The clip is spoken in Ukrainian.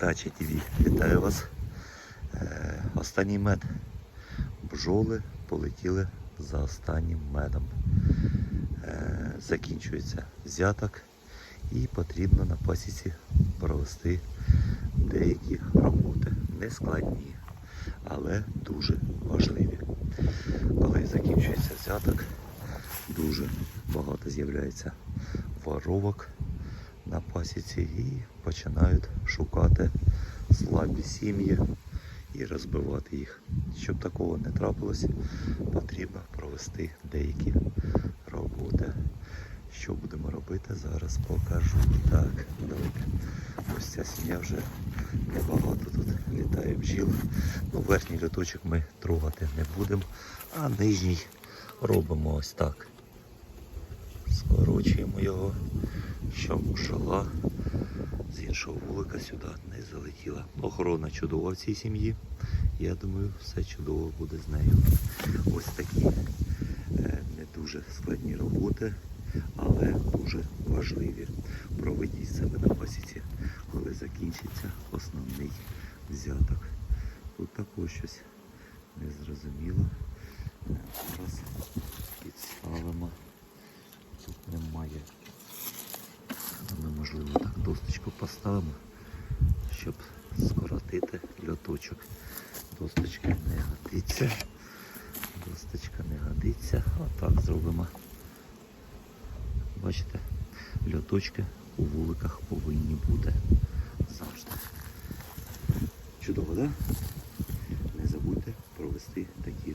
Дача ТВ, вітаю вас. Е, останній мед. Бджоли полетіли за останнім медом. Е, закінчується взяток і потрібно на пасіці провести деякі роботи. Не складні, але дуже важливі. Коли закінчується взяток, дуже багато з'являється воровок на пасіці і починають шукати слабі сім'ї і розбивати їх. Щоб такого не трапилось, потрібно провести деякі роботи. Що будемо робити, зараз покажу. Так, давайте. Ось ця сім'я вже небагато тут літає бджіл. Ну, верхній літочок ми трогати не будемо, а нижній робимо ось так. Скорочуємо його, щоб бджола з іншого вулика сюди не залетіла. Охорона чудова в цій сім'ї. Я думаю, все чудово буде з нею. Ось такі е, не дуже складні роботи, але дуже важливі. Проведіть себе на пасіці, коли закінчиться основний взяток. Тут також щось незрозуміло. Е, Зараз підставимо. Тут немає. Ми, можливо, так досточку поставимо, щоб скоротити льоточок. Досточка не годиться. Досточка не годиться. Отак зробимо. Бачите, льоточки у вуликах повинні бути завжди. Чудово, так? Да? Не забудьте провести такі.